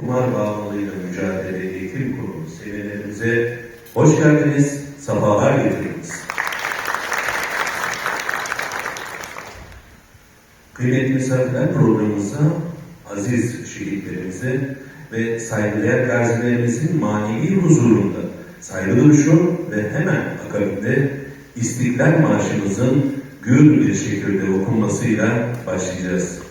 Kumar bağımlılığıyla mücadele eğitim kurumu seviyelerimize hoş geldiniz, sabahlar getirdiniz. Kıymetli misafirler programımıza aziz şehitlerimize ve saygıdeğer gazilerimizin manevi huzurunda saygı duruşu ve hemen akabinde İstiklal Marşımızın gür bir şekilde okunmasıyla başlayacağız.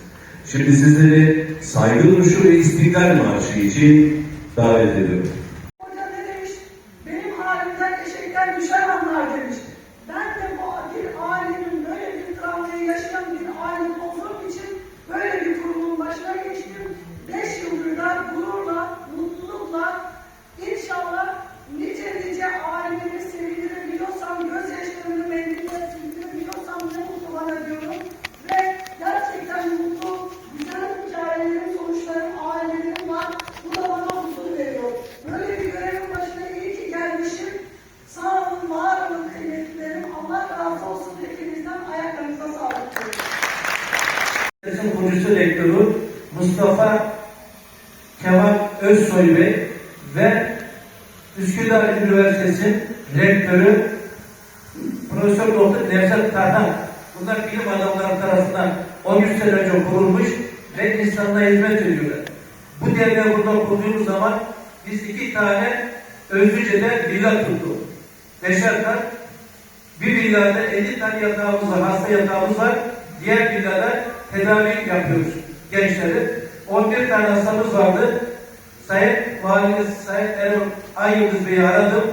Şimdi sizleri saygı duruşu ve İstiklal Marşı için davet ediyorum. Hoca ne demiş? Benim halimden eşekten düşer anlar demiş. Ben de bu bir ailenin böyle bir travmayı yaşayan bir aile olduğum için böyle bir kurumun başına geçtim. Beş yıldır da gururla, mutlulukla inşallah nice nice aileleri sevindirebiliyorsam, gözyaşlarını mendille sildirebiliyorsam ne mutlu bana diyorum. Ve gerçekten mutlu, güzel hikayelerin, sonuçların ailelerim var. Bu da bana huzur veriyor. Böyle bir görevin başına iyi ki gelmişim. Sağ olun, var olun kıymetlilerim. Allah razı olsun hepinizden. Ayaklarınıza sağlık diyorum. Üniversitesi kurucusu rektörü Mustafa Kemal Özsoy Bey ve Üsküdar Üniversitesi rektörü Profesör Doktor Nevzat Tarhan. Bunlar bilim adamları tarafından 13 sene önce kurulmuş ve insanlığa hizmet ediyorlar. Bu derneği burada kurduğumuz zaman biz iki tane Özlüce'de villa tuttuk. Beşer kat bir villada 50 tane yatağımız var, hasta yatağımız var. Diğer villada tedavi yapıyoruz gençleri. 11 tane hastamız vardı. Sayın Valimiz Sayın Erol Ayyıldız Bey'i aradım.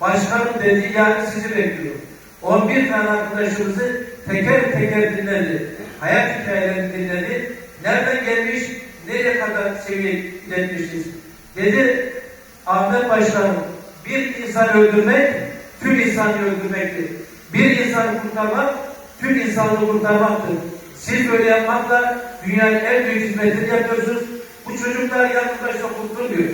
Başkanım dedi yarın sizi bekliyorum. 11 tane arkadaşımızı teker teker dinledi. Hayat hikayelerini dinledi. Nereden gelmiş, nereye kadar seviye iletmişiz. Dedi Ahmet Başkanım bir insan öldürmek tüm insanı öldürmektir. Bir insanı kurtarmak tüm insanlığı kurtarmaktır. Siz böyle yapmakla dünyanın en büyük hizmetini yapıyorsunuz. Bu çocuklar yalnız başına kurtulmuyor.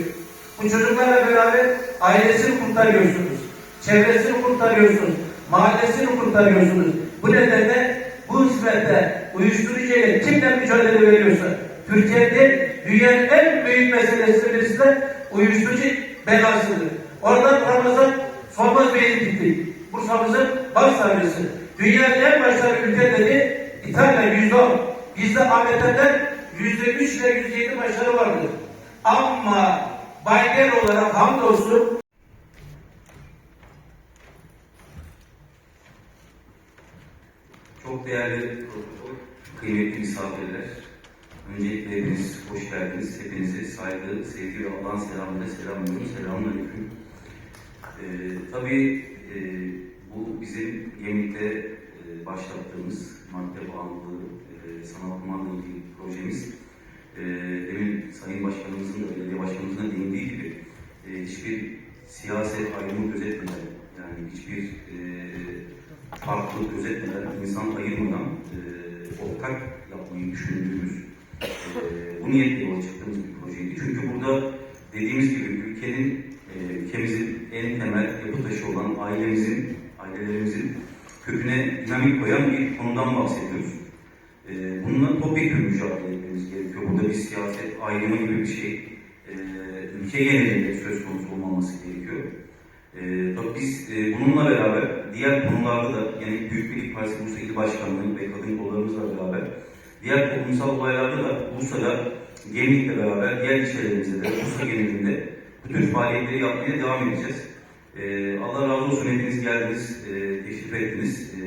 Bu çocuklarla beraber ailesini kurtarıyorsunuz. Çevresini kurtarıyorsunuz. Mahallesini kurtarıyorsunuz. Bu nedenle bu hizmette uyuşturucuyla kimle mücadele veriyorsa Türkiye'de dünyanın en büyük meselesi de uyuşturucu belasıdır. Oradan Ramazan Solmaz Bey'e gittik. Bursa'mızın baş savcısı. Dünyanın en başarılı ülke dedi İtalya yüzde on. Bizde ABD'den yüzde üç ile yüzde yedi başarı vardır. Ama Bayder olarak hamdolsun Çok değerli kıymetli misafirler, öncelikle hepiniz hoş geldiniz. Hepinizi saygı, sevgi ve Allah'ın selamıyla selamlıyorum. Selamünaleyküm. Ee, tabii e, bu bizim Gemlik'te e, başlattığımız madde bağımlılığı, e, sanal kumandalı ilgili projemiz. E, demin Sayın Başkanımızın da, belediye başkanımızın da değindiği gibi e, hiçbir siyaset ayrımı gözetmeden, yani hiçbir e, farklılık gözetmeden, insan ayırmadan e, ortak yapmayı düşündüğümüz, bu niyetle yola çıktığımız bir projeydi. Çünkü burada dediğimiz gibi ülkenin, e, ülkemizin en temel yapı taşı olan ailemizin, ailelerimizin köküne dinamik koyan bir konudan bahsediyoruz. E, bununla topyekun mücadele etmemiz gerekiyor. Burada bir siyaset ayrımı gibi bir şey e, ülke genelinde söz konusu olmaması gerekiyor. Ee, biz e, bununla beraber diğer konularda da yani Büyük Birlik Partisi Bursa İl Başkanlığı ve kadın kollarımızla beraber diğer toplumsal olaylarda da Bursa'da Gemlik'le beraber diğer ilçelerimizde de Bursa genelinde bu tür faaliyetleri yapmaya devam edeceğiz. Ee, Allah razı olsun hepiniz geldiniz, e, teşrif ettiniz. E,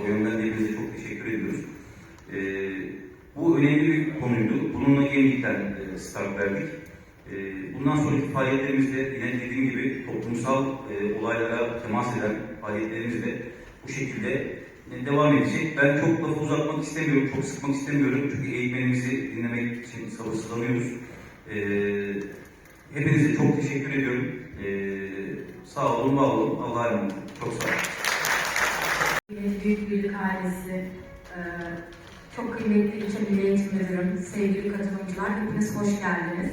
o yönden de hepinize çok teşekkür ediyoruz. E, bu önemli bir konuydu. Bununla Gemlik'ten e, start verdik. Ee, Bundan sonraki faaliyetlerimizde yine dediğim gibi toplumsal e, olaylara temas eden faaliyetlerimiz de bu şekilde e, devam edecek. Ben çok lafı uzatmak istemiyorum, çok sıkmak istemiyorum çünkü eğitmenimizi dinlemek için sabırsızlanıyoruz. Ee, hepinize çok teşekkür ediyorum. Ee, sağ olun, var olun. Allah'a emanet. Çok sağ olun. Büyük Birlik ailesi, e, çok kıymetli ilçe milli eğitim müdürüm, sevgili katılımcılar, hepiniz hoş geldiniz.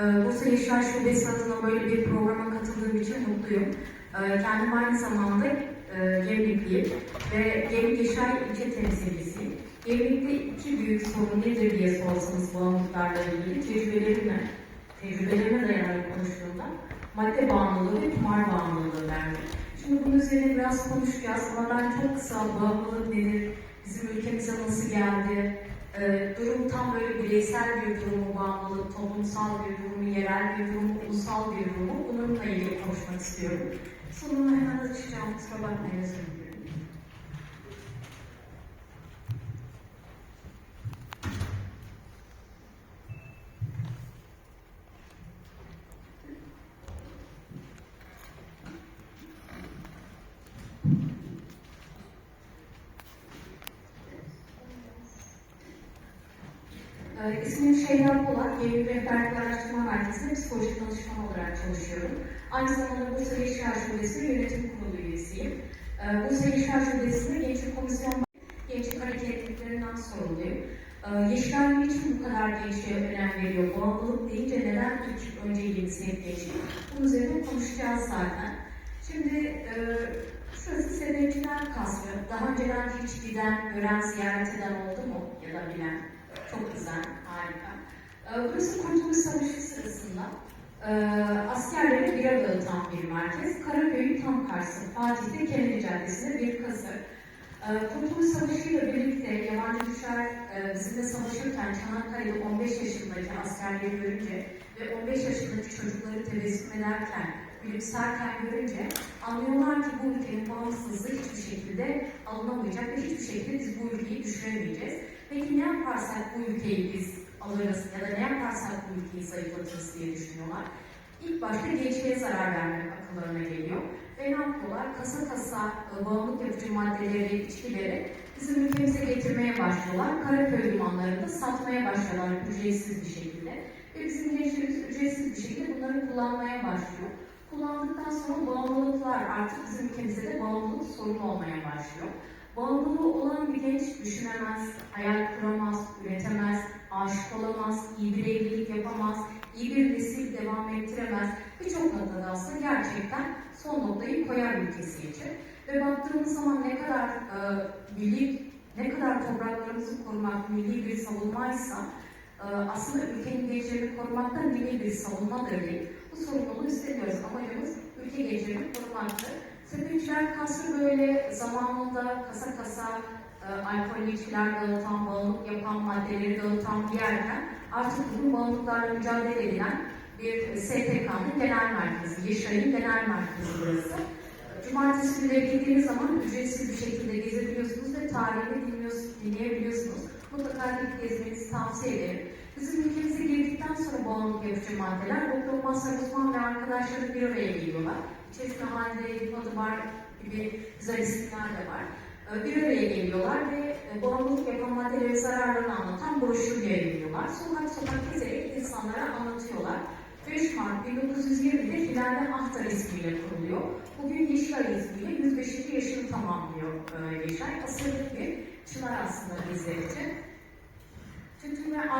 E, Bursa Yaşar Şubesi adına böyle bir programa katıldığım için mutluyum. E, Kendim aynı zamanda e, Gemlikliyim ve Gemlik Yaşar ilçe temsilcisiyim. Gemlik'te iki büyük sorun nedir diye sorsanız bağımlılıklarla ilgili tecrübelerimle tecrübelerime dayanarak konuştuğumda madde bağımlılığı ve kumar bağımlılığı derdi. Şimdi bunun üzerine biraz konuşacağız ama ben çok kısa bağımlılık nedir, bizim ülkemize nasıl geldi, e, durum tam böyle bireysel bir durum mu bağımlılık, toplumsal bir durum mu, yerel bir durum mu, ulusal bir durum mu bununla ilgili konuşmak istiyorum. Sonunu hemen açacağım, kusura Ee, ismim Şeyda Polat, Yeni Rehberlik Araştırma Merkezi'nde psikoloji danışmanı olarak çalışıyorum. Aynı zamanda Bursa Gençler Şubesi Yönetim Kurulu üyesiyim. Ee, Bursa Gençler Şubesi'nde Gençlik Komisyon Gençlik Hareketliliklerinden sorumluyum. Ee, Yeşiller niçin bu kadar gençliğe önem veriyor? Bağımlılık deyince neden ilk önceliğimiz hep gençlik? Bunun üzerine konuşacağız zaten. Şimdi e, şurası Sebepçiler Kasrı. Daha önceden hiç giden, gören, ziyaret eden oldu mu? Ya da bilen? Çok güzel, harika. Ee, Burası Kurtuluş Savaşı sırasında e, askerlere bira dağıtan bir merkez. Karaköy'ün tam karşısı, Fatih'te Kennedy Caddesi'nde bir kasır. Ee, Kurtuluş Savaşı ile birlikte yabancı düşer e, bizimle savaşırken Çanakkale'de 15 yaşındaki askerleri görünce ve 15 yaşındaki çocukları tebessüm ederken, gülümserken görünce anlıyorlar ki bu ülkenin bağımsızlığı hiçbir şekilde alınamayacak ve hiçbir şekilde biz bu ülkeyi düşüremeyeceğiz. Peki ne yaparsak bu ülkeyi biz alırız ya da ne yaparsak bu ülkeyi zayıflatırız diye düşünüyorlar. İlk başta gençliğe zarar vermek akıllarına geliyor. Ve ne yapıyorlar? Kasa kasa e, bağımlılık yapıcı maddeleri, içkileri bizim ülkemize getirmeye başlıyorlar. Karaköy limanlarında satmaya başlıyorlar ücretsiz bir şekilde. Ve bizim gençlerimiz ücretsiz bir şekilde bunları kullanmaya başlıyor. Kullandıktan sonra bağımlılıklar artık bizim ülkemizde de bağımlılık sorunu olmaya başlıyor. Bağımlılığı olan bir genç düşünemez, hayal kuramaz, üretemez, aşık olamaz, iyi bir evlilik yapamaz, iyi bir nesil devam ettiremez. Birçok noktada aslında gerçekten son noktayı koyar ülkesi için. Ve baktığımız zaman ne kadar e, milli, ne kadar topraklarımızı korumak milli bir savunmaysa e, aslında ülkenin gençlerini korumak da milli bir savunmadır değil. Bu sorumluluğu üstleniyoruz. Amacımız ülke gençlerini korumaktır. Sepetçiler kasrı böyle zamanında kasa kasa e, alkollü içkiler dağıtan, bağımlılık yapan, maddeleri dağıtan bir yerken artık bugün bağımlılıklarla mücadele edilen bir STK'nın genel merkezi, Yeşilay'ın genel merkezi burası. Cumartesi günleri gittiğiniz zaman ücretsiz bir şekilde gezebiliyorsunuz ve tarihini dinliyorsunuz, dinleyebiliyorsunuz. Mutlaka gidip gezmenizi tavsiye ederim. Bizim ülkemize girdikten sonra bağımlılık yapıcı maddeler, Doktor Mazhar Uzman ve arkadaşları bir araya geliyorlar. İçerisinde Hande Yılmadı var gibi güzel isimler de var. Ee, Bir araya geliyorlar ve e, bağımlılık yapan maddeleri zararlarını anlatan broşür yayınlıyorlar. Sokak sokak gezerek insanlara anlatıyorlar. 5 Mart 1920'de Hilal Ahtar ismiyle kuruluyor. Bugün Yeşilay ismiyle 105. yaşını tamamlıyor e, Yeşilay. Asırlık bir çınar aslında bizler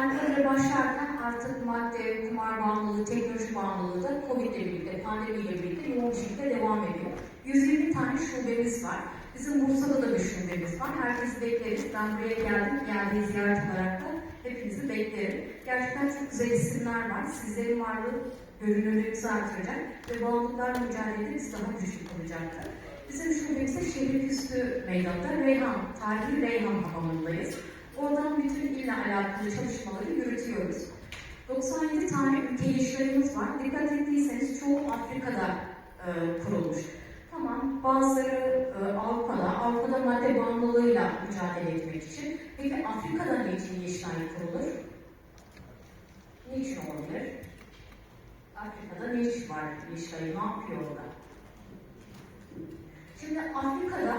alkolle başlarken artık madde, kumar bağımlılığı, teknoloji bağımlılığı da Covid ile birlikte, pandemiyle birlikte yoğun şekilde devam ediyor. 120 tane şubemiz var. Bizim Bursa'da da bir şubemiz var. Herkesi bekleriz. Ben buraya geldim. Geldiği ziyaret olarak da hepinizi beklerim. Gerçekten çok güzel isimler var. Sizlerin varlığı görünürlüğünüzü artıracak ve bağımlılıklarla mücadelede biz daha güçlü olacaktır. Bizim şubemiz de Şehirküstü Meydanı'nda Reyhan, tarihi Reyhan hamamındayız. Oradan bütün ille alakalı çalışmaları yürütüyoruz. 97 tane ülke var. Dikkat ettiyseniz çoğu Afrika'da e, kurulmuş. Tamam, bazıları e, Avrupa'da, Avrupa'da madde bağımlılığıyla mücadele etmek için. Peki Afrika'da niçin Yeşilay kurulur? Niçin olabilir? Afrika'da ne iş var Yeşilay, ne yapıyor orada? Şimdi Afrika'da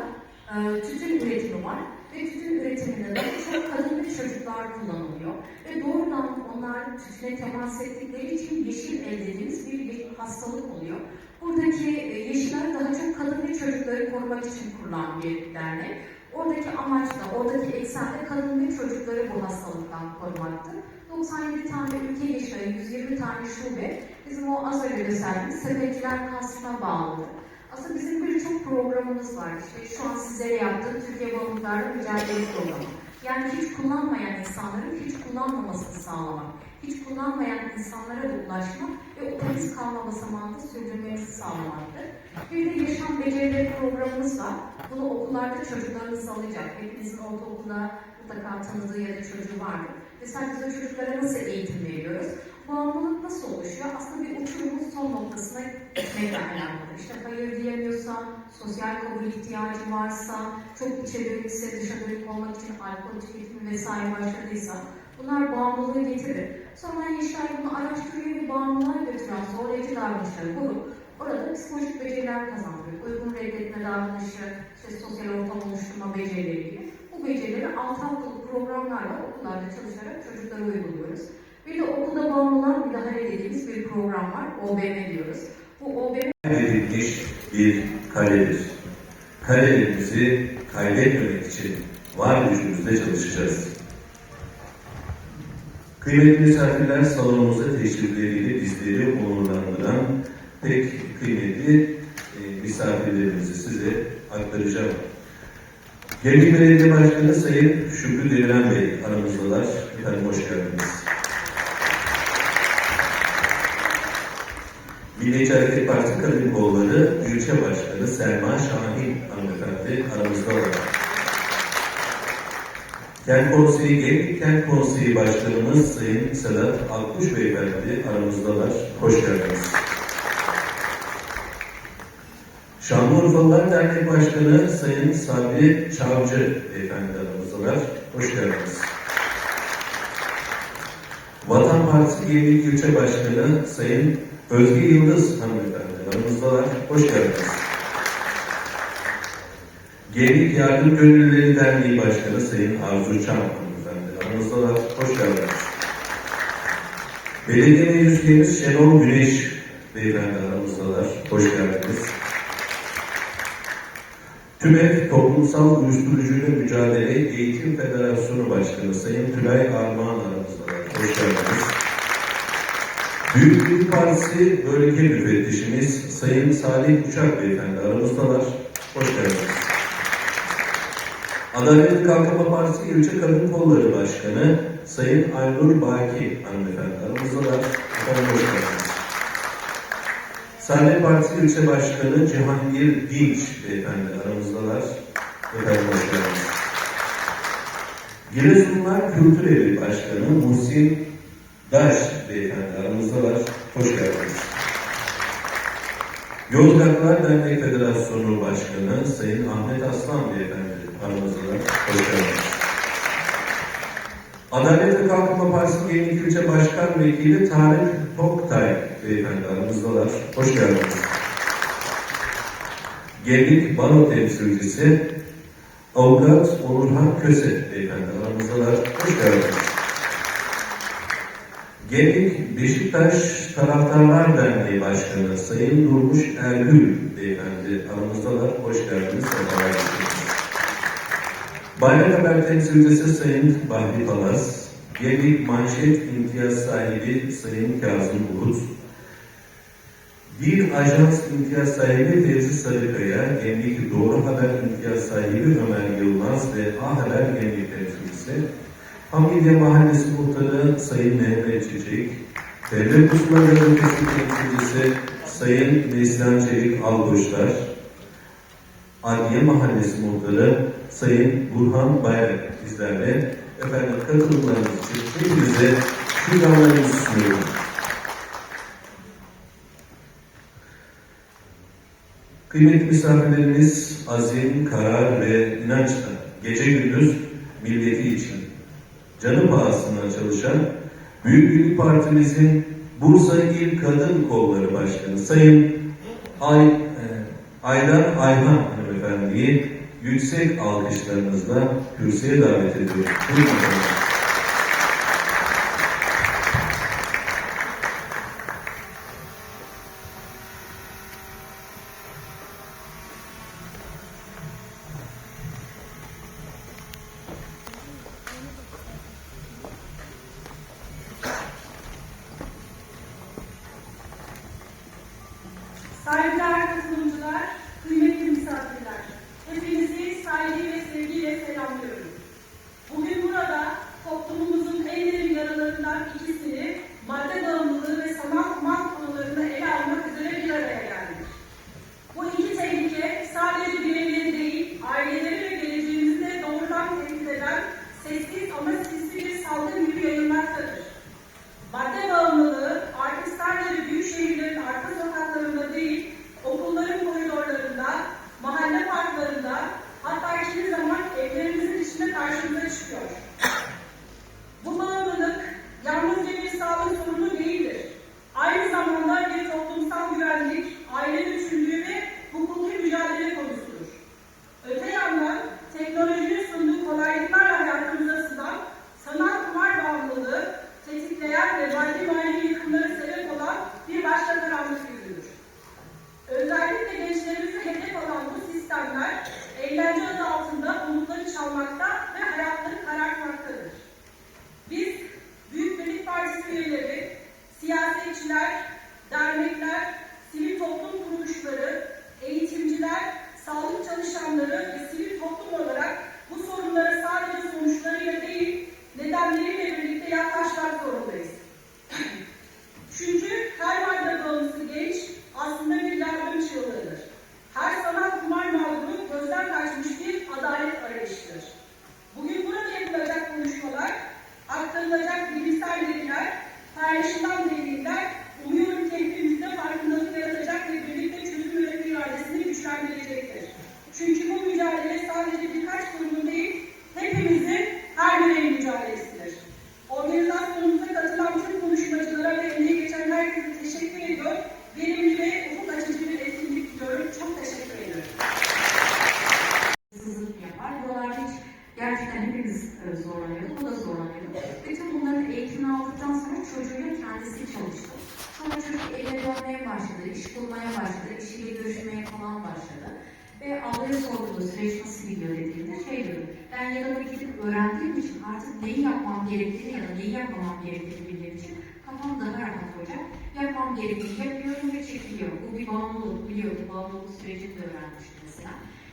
e, tütün üretimi var ve tütün üretiminde de çok kadın ve çocuklar kullanılıyor. Ve doğrudan onlar tütüne temas ettikleri için yeşil elde ettiğimiz bir, hastalık oluyor. Buradaki e, yeşiller daha çok kadın ve çocukları korumak için kurulan bir dernek. Oradaki amaç da, oradaki eksen de kadın ve çocukları bu hastalıktan korumaktır. 97 tane ülke yeşilleri, 120 tane şube bizim o az önce gösterdiğimiz sepetçiler kasrına bağlıdır. Aslında bizim birçok programımız var. İşte şu an sizlere yaptığım Türkiye Bağımlılıklarla Mücadele Programı. Yani hiç kullanmayan insanların hiç kullanmamasını sağlamak. hiç kullanmayan insanlara da ulaşmak ve o temiz kalma basamağında sürdürmemizi sağlamaktır. Bir de yaşam becerileri programımız var. Bunu okullarda çocuklarınız alacak. Hepinizin ortaokulda mutlaka tanıdığı ya da çocuğu vardır. Ve sadece çocuklara nasıl eğitim veriyoruz? Bağımlılık nasıl oluşuyor? Aslında bir uçurumun son noktasına gitmekle alakalı. İşte hayır diyemiyorsan, sosyal kabul ihtiyacı varsa, çok içe dönükse, dışa dönük olmak için alkol tüketimi vesaire başladıysa bunlar bağımlılığı getirir. Sonra Yeşilay bunu araştırıyor ve bağımlılığa götüren zorlayıcı davranışları bulup orada psikolojik beceriler kazandırıyor. Uygun reddetme davranışı, işte sosyal ortam oluşturma becerileri gibi. Bu becerileri alt haftalık programlarla okullarda çalışarak çocuklara uyguluyoruz. Bir de okulda bağımlılığa müdahale dediğimiz bir program var. OBM diyoruz. Bu OBM Kaybedilmiş bir kaledir. Kalelerimizi kaybetmemek için var gücümüzle çalışacağız. Kıymetli misafirler salonumuza teşrifleriyle bizleri onurlandıran pek kıymetli e, misafirlerimizi size aktaracağım. Gemlik Belediye Başkanı Sayın Şükrü Deviren Bey aramızdalar. Efendim hoş geldiniz. Milliyetçi Hareket Partisi Kadın Kolları İlçe Başkanı Selma Şahin hanımefendi aramızdalar. Kent Konseyi Gemlik Kent Konseyi Başkanımız Sayın Sedat Akkuş Beyefendi aramızdalar. Hoş geldiniz. Şanlıurfalılar Dernek Başkanı Sayın Sabri Çavcı Beyefendi aramızdalar. Hoş geldiniz. Vatan Partisi Gemlik İlçe Başkanı Sayın Özge Yıldız hanımefendi aramızdalar. Hoş geldiniz. Gemlik Yardım Gönüllüleri Derneği Başkanı Sayın Arzu Çam hanımefendi aramızdalar. Hoş geldiniz. Belediye Meclisimiz Şenol Güneş beyefendi aramızdalar. Hoş geldiniz. TÜMEK Toplumsal Uyuşturucuyla Mücadele Eğitim Federasyonu Başkanı Sayın Tülay Armağan aramızdalar. Hoş geldiniz. Büyük Birlik Partisi Bölge Müfettişimiz Sayın Salih Uçak Beyefendi aramızdalar. Hoş geldiniz. Adalet Kalkınma Partisi İlçe Kadın Kolları Başkanı Sayın Aynur Baki hanımefendi aramızdalar. Efendim hoş geldiniz. Saadet Partisi İlçe Başkanı Cihangir Dinç Beyefendi aramızdalar. Efendim hoş geldiniz. Giresunlar Kültür Evi Başkanı Muhsin Daş Beyefendi aramızdalar. Hoş geldiniz. Yozgatlar Dernek Federasyonu Başkanı Sayın Ahmet Aslan Beyefendi aramızdalar. Hoş geldiniz. Adalet ve Kalkınma Partisi Yeni İlçe Başkan Vekili Tarık Toktay Beyefendi aramızdalar. Hoş geldiniz. Gemlik Baro Temsilcisi Avukat Onurhan Köse Beyefendi aramızdalar. Hoş geldiniz. Gemlik Beşiktaş Taraftarlar Derneği Başkanı Sayın Durmuş Ergül Beyefendi aramızdalar. Hoş geldiniz. Bayrak Haber temsilcisi Sayın Bahri Palas, Gemlik Manşet İmtiyaz sahibi Sayın Kazım Bulut, bir ajans imtiyaz sahibi Fevzi Sarıkaya, Gemlik Doğru Haber imtiyaz sahibi Ömer Yılmaz ve A Haber Gemlik temsilcisi, Hamidiye Mahallesi Muhtarı Sayın Mehmet Çiçek, Devlet Uzman Gazetesi temsilcisi Sayın Neslihan Çelik Alboşlar, Adliye Mahallesi Muhtarı Sayın Burhan Bayrak bizlerle efendim katılımlarınız için hepinize şükranlarımı sunuyorum. Kıymetli misafirlerimiz azim, karar ve inançla gece gündüz milleti için canı pahasına çalışan Büyük Birlik Partimizin Bursa İl Kadın Kolları Başkanı Sayın Ay, e, Aydan Ayhan hanımefendiyi yüksek alkışlarınızla kürsüye davet ediyorum. da zorlanıyor, bu da zorlanıyor. Bütün bunların eğitimini aldıktan sonra çocuğuyla kendisi çalıştı. Sonra çocuk eve dönmeye başladı, iş bulmaya başladı, işiyle görüşmeye falan başladı. Ve ablaya sorduğu süreç nasıl gidiyor dediğinde şey diyor, ben yanıma gidip öğrendiğim için artık neyi yapmam gerektiğini ya da neyi yapmamam gerektiğini bildiğim için kafam daha rahat olacak. Yapmam gerektiğini yapıyorum ve çekiliyor. Bu bir bağımlılık biliyorum, bağımlılık sürecini de öğrenmiştim.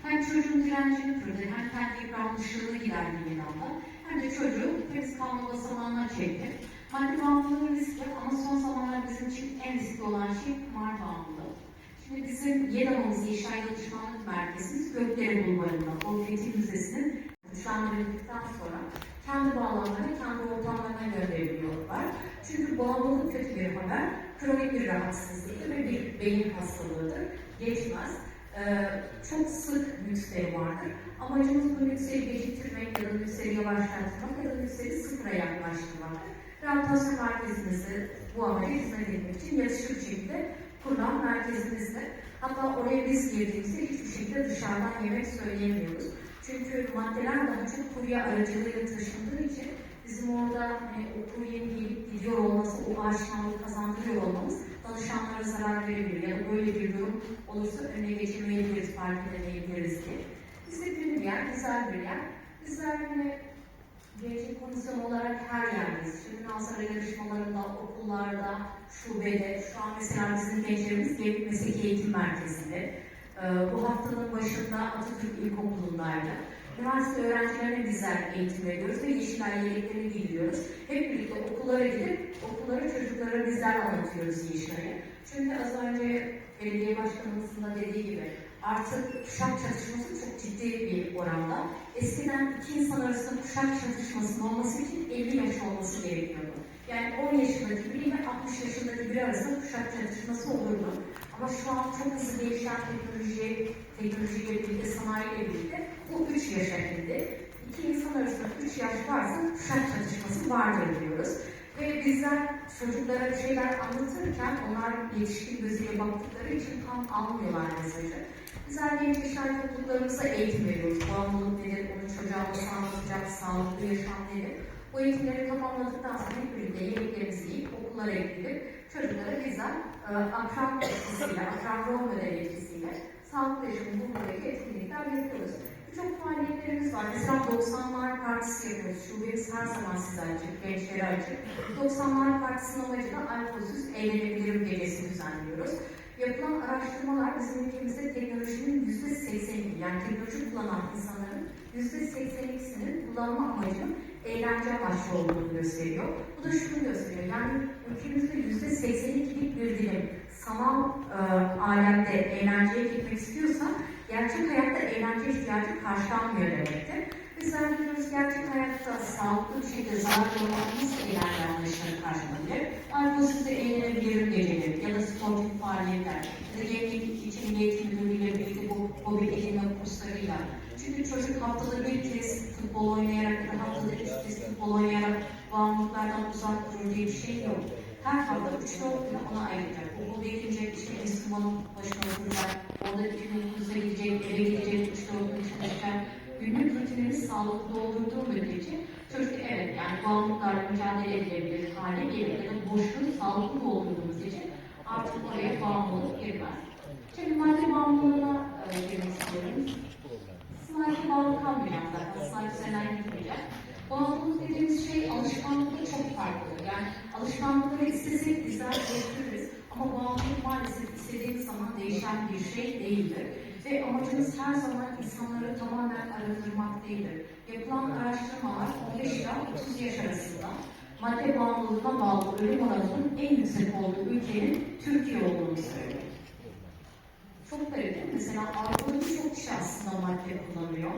Hem çocuğun direncini kırdı, hem kendi yıpranmışlığını giderdi bir anda. Hem de çocuğu kriz kalma basamağına çekti. Madde bağımlılığı riskli ama son zamanlarda bizim için en riskli olan şey kumar bağımlılığı. Şimdi bizim Yedamoğlu İnşa Danışmanlık Merkezimiz Gökdere Bulvarı'nda, o Fethi Müzesi'nin güçlendirildikten sonra kendi bağlamlarına, kendi ortamlarına gönderiliyorlar. Çünkü bağımlılık kötü bir haber, kronik bir rahatsızlıktır ve bir beyin hastalığıdır. Geçmez. Ee, çok sık nüksleri vardır. Amacımız bu nüksleri geciktirmek ya da nüksleri yavaşlatmak ya da nüksleri sıfıra yaklaştırmaktır. Rehabilitasyon merkezimizi bu amaca hizmet etmek için yaratıcı bir şekilde kurulan merkezimizde. Hatta oraya biz girdiğimizde hiçbir şekilde dışarıdan yemek söyleyemiyoruz. Çünkü maddeler daha çok kurye aracılığıyla taşındığı için bizim orada hani o kuryenin gelip gidiyor olması, o aşinalığı kazandırıyor olmamız danışanlara zarar verebilir. Ya da böyle bir durum olursa önüne geçemeyebiliriz, fark edemeyebiliriz diye. Bir yer, güzel bir yer. Bizler hani Gelecek komisyon olarak her yerdeyiz. İşte münazara yarışmalarında, okullarda, şubede, şu an mesela bizim gençlerimiz Gelip Mesleki Eğitim Merkezi'nde. Ee, bu haftanın başında Atatürk İlkokulu'ndaydı. Üniversite öğrencilerine bizler eğitim veriyoruz ve Yeşilay yeleklerini giyiyoruz. Hep birlikte okullara gidip okullara çocuklara bizler anlatıyoruz Yeşilay'ı. Çünkü az önce belediye başkanımızın da dediği gibi artık kuşak çatışması çok ciddi bir oranda. Eskiden iki insan arasında kuşak çatışmasının olması için 50 yaş olması gerekiyordu. Yani 10 yaşındaki biriyle 60 yaşındaki biri arasında kuşak çatışması olurdu. Ama şu an çok hızlı gelişen teknoloji, teknolojiyle birlikte, sanayiyle birlikte bu 3 yaşa indi. İki insan arasında 3 yaş varsa kuşak çatışması vardır diyoruz. Ve bizler çocuklara bir şeyler anlatırken onlar yetişkin gözüyle baktıkları için tam anlıyorlar mesajı. Bizler genç yaşar topluluklarımıza eğitim veriyoruz. Bağımlılık nedir, onu çocuğa nasıl anlatacak, sağlıklı yaşam nedir. Bu eğitimleri tamamladıktan sonra hep birlikte yemeklerimizi yiyip okullara gidip çocuklara bizler e, akran etkisiyle, akran rol model etkisiyle sağlıklı yaşamın bulmadaki etkinlikler yapıyoruz. Birçok faaliyetlerimiz var. Mesela 90'lar Partisi yapıyoruz. Şubemiz her zaman size açık, gençlere açık. 90'lar Partisi'nin amacı da alkolsüz eğlenebilirim gecesi düzenliyoruz. Yapılan araştırmalar bizim ülkemizde teknolojinin yüzde 80'i, yani teknoloji kullanan insanların yüzde 82'sinin kullanma amacının eğlence amaçlı olduğunu gösteriyor. Bu da şunu gösteriyor, yani ülkemizde yüzde 82'lik bir dilim sanal e, alemde eğlenceye gitmek istiyorsa gerçek hayatta eğlence ihtiyacı karşılanmıyor demektir. Bizler biliyoruz gerçek hayatta sağlıklı bir şekilde zarar olmadan nasıl eğlence anlayışları karşılanabilir? Alkolsüzde eğlenebilirim geceleri ya da sportif faaliyetler ya da gençlik için eğitim müdürlüğüyle birlikte bu hobi edinme kurslarıyla. Çünkü çocuk haftada bir kez futbol oynayarak ya da haftada üç kez futbol oynayarak bağımlılıklardan uzak durur diye bir şey yok. Her hafta üç dört ona ayıracak. Okulda gidecek, işte enstrümanın başına oturacak, orada gün kursa gidecek, eve gidecek, üç dört gün çalışacak. Günlük rutinini sağlıklı doldurduğu müddetçe çocuk evet yani bağımlılıklarla mücadele edilebilir hale gelir ya da boşluğu sağlıklı doldurduğumuz için artık oraya bağımlılık girmez. Şimdi madde bağımlılığına e, girmek istiyorum. Sınavda bağlı kalmayacağım zaten. Sınav üzerinden gitmeyeceğim. Bağımlılık dediğimiz şey alışkanlıkla çok farklı. Yani alışkanlıkları istesek bizler değiştiririz. Ama bağımlılık maalesef istediğimiz zaman değişen bir şey değildir. Ve amacımız her zaman insanları tamamen arındırmak değildir. Yapılan araştırmalar 15 ila 30 yaş arasında madde bağımlılığına bağlı ölüm oranının en yüksek olduğu ülkenin Türkiye olduğunu söylüyor. Çok garip değil mi? Mesela Avrupa'da birçok kişi aslında madde kullanıyor.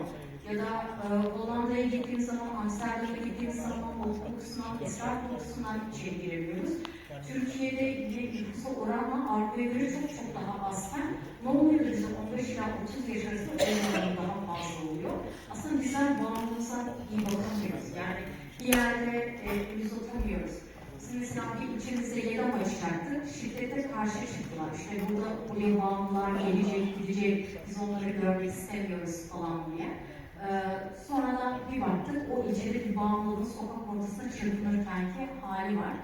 Ya da e, Hollanda'ya gittiğimiz zaman, Amsterdam'a gittiğimiz zaman kokusundan içeri girebiliyoruz. Türkiye'de yine nüfusa oranla Avrupa'ya göre çok çok daha azken ne oluyor bize 15 ila 30 yaş ölüm oranı daha fazla oluyor. Aslında bizler bağımlılığa iyi bakamıyoruz. Yani bir yerde e, biz otamıyoruz. Biz mesela bir ilçemizde Yedama çıkarttık, şiddete karşı çıktılar. İşte burada buraya bağımlılar gelecek, gidecek, biz onları görmek istemiyoruz falan diye. Ee, sonradan bir baktık, o ilçede bir bağımlılığın sokak ortasında çırpınırkenki hali var.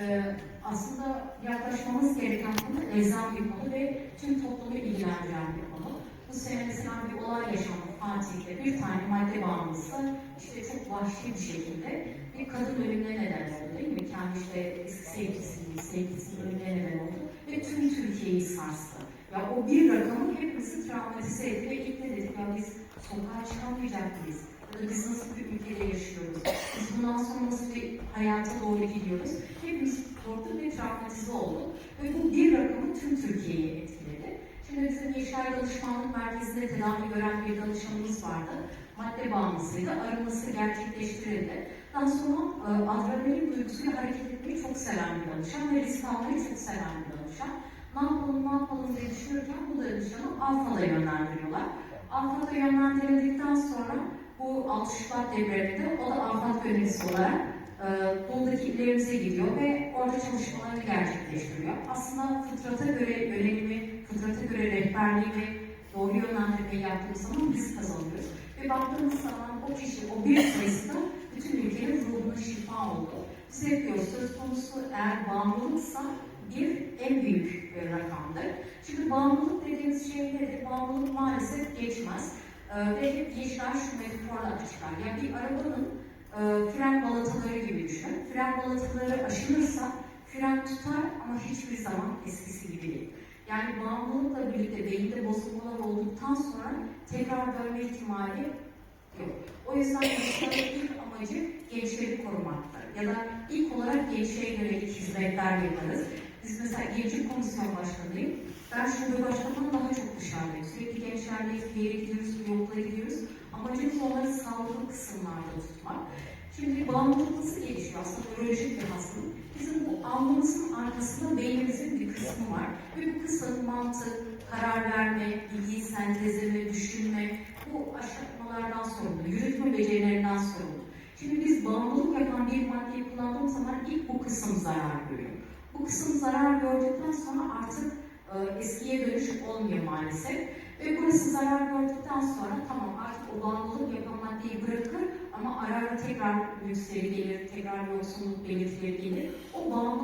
Ee, aslında yaklaşmamız gereken konu elzem bir konu ve tüm toplumu ilgilendiren bir konu. Bu sene mesela bir olay yaşandı Fatih'te. Bir tane madde bağımlısı işte çok vahşi bir şekilde bir kadın ölümüne neden oldu değil mi? Kendi işte eski sevgilisinin, sevgilisinin ölümüne neden oldu ve tüm Türkiye'yi sarstı. Ya o bir rakamı hepimizi travmatize etti ve ilk ne dedik ya biz sokağa çıkamayacak mıyız? Ya da biz nasıl bir ülkede yaşıyoruz? Biz bundan sonra nasıl bir hayata doğru gidiyoruz? Hepimiz korktuk ve travmatize olduk. Ve bu bir rakamı tüm Türkiye'yi etkiledi. Şimdi bizim Yeşilay Danışmanlık Merkezi'nde tedavi gören bir danışanımız vardı. Madde bağımlısıydı. Arınması gerçekleştirildi. Daha sonra e, adrenalin duygusuyla hareket etmeyi çok seven bir danışan ve risk almayı çok seven bir danışan. Ne yapalım ne yapalım diye düşünürken bu danışanı Alfa'da yönlendiriyorlar. Alfa'da yönlendirildikten sonra bu 6 Şubat depreminde o da Afat yöneticisi olarak e, Bolu'daki illerimize gidiyor ve orada çalışmalarını gerçekleştiriyor. Aslında fıtrata göre yönelimi, fıtrata göre rehberliği ve doğru yönlendirmeyi yaptığımız zaman biz kazanıyoruz. Ve baktığımız zaman o kişi, o bir sayısı da bütün ülkenin ruhuna şifa oldu. Biz hep diyoruz söz konusu eğer bağımlılıksa bir en büyük e, rakamdır. Şimdi bağımlılık dediğimiz şey nedir? Bağımlılık maalesef geçmez. Ee, ve hep Yeşilay şu metaforla çıkar. Yani bir arabanın e, fren balataları gibi düşün. Fren balataları aşınırsa fren tutar ama hiçbir zaman eskisi gibi değil. Yani bağımlılıkla birlikte beyinde bozulmalar olduktan sonra tekrar dönme ihtimali yok. O yüzden Yeşilay'ın ilk amacı gençleri korumaktır. Ya da ilk olarak gençliğe yönelik hizmetler yaparız. Biz mesela Gençlik Komisyon Başkanıyım. Ben şube başkanından daha çok dışarıdayım. Sürekli gençlerle bir yere gidiyoruz, bir yolda gidiyoruz. Amacımız onları sağlıklı kısımlarda tutmak. Şimdi bağımlılık nasıl gelişiyor? Aslında nörolojik bir hastalık. Bizim bu alnımızın arkasında beynimizin bir kısmı var. Ve bu kısım mantık, karar verme, bilgiyi sentezleme, düşünme, bu aşamalardan sorumlu, yürütme becerilerinden sorumlu. Şimdi biz bağımlılık yapan bir maddeyi kullandığımız zaman ilk bu kısım zarar görüyor. Bu kısım zarar gördükten sonra artık e, eskiye dönüş olmuyor maalesef. Ve burası zarar gördükten sonra tamam artık o bağımlılık yapan maddeyi bırakır ama ara ara tekrar yükseli gelir, tekrar yoksunluk belirtileri gelir. O bağımlılık